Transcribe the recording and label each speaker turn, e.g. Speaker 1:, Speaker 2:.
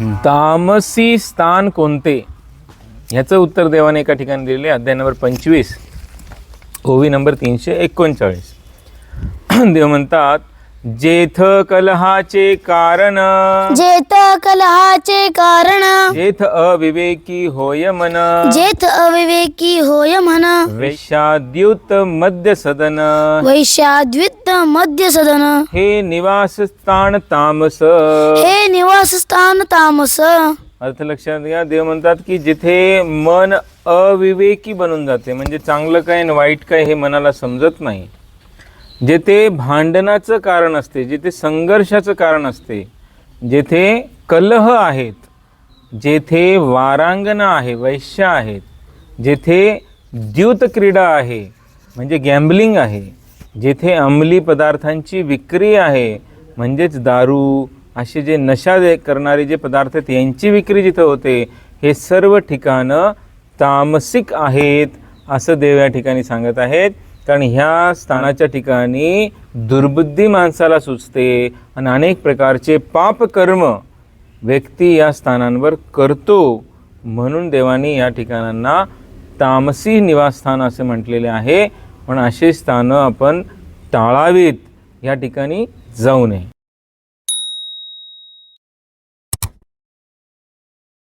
Speaker 1: तामसी स्थान कोणते? ह्याचं उत्तर देवाने एका ठिकाणी दिलेले अध्याय नंबर पंचवीस. ओवी नंबर तीनशे एकोणचाळीस. देव म्हणतात जेथ कलहाचे कारण.
Speaker 2: जेथ कलहाचे कारण.
Speaker 1: जेथ अविवेकी होय मन.
Speaker 2: जेथ अविवेकी होय म्हण
Speaker 1: वेशाद्युत मध्य सदन.
Speaker 2: वैशाद्वित मध्य सदन.
Speaker 1: हे निवासस्थान तामस.
Speaker 2: हे निवासस्थान तामस.
Speaker 1: अर्थ लक्षात घ्या देव म्हणतात की जिथे मन अविवेकी बनून जाते म्हणजे चांगलं काय आणि वाईट काय हे मनाला समजत नाही. जेथे भांडणाचं कारण असते जेथे संघर्षाचं कारण असते जेथे कलह आहेत जेथे वारांगना आहे वैश्य आहेत जेथे द्यूत क्रीडा आहे म्हणजे गॅम्बलिंग आहे जेथे अंमली पदार्थांची विक्री आहे म्हणजेच दारू असे जे नशा दे करणारे जे पदार्थ आहेत यांची विक्री जिथं होते हे सर्व ठिकाणं तामसिक आहेत असं देव या ठिकाणी सांगत आहेत. कारण ह्या स्थानाच्या ठिकाणी दुर्बुद्धी माणसाला सुचते आणि अनेक प्रकारचे पापकर्म व्यक्ती या स्थानांवर करतो. म्हणून देवानी या ठिकाणांना तामसी निवासस्थान असे म्हटलेले आहे. पण असे स्थानं आपण टाळावीत. या ठिकाणी जाऊ नये.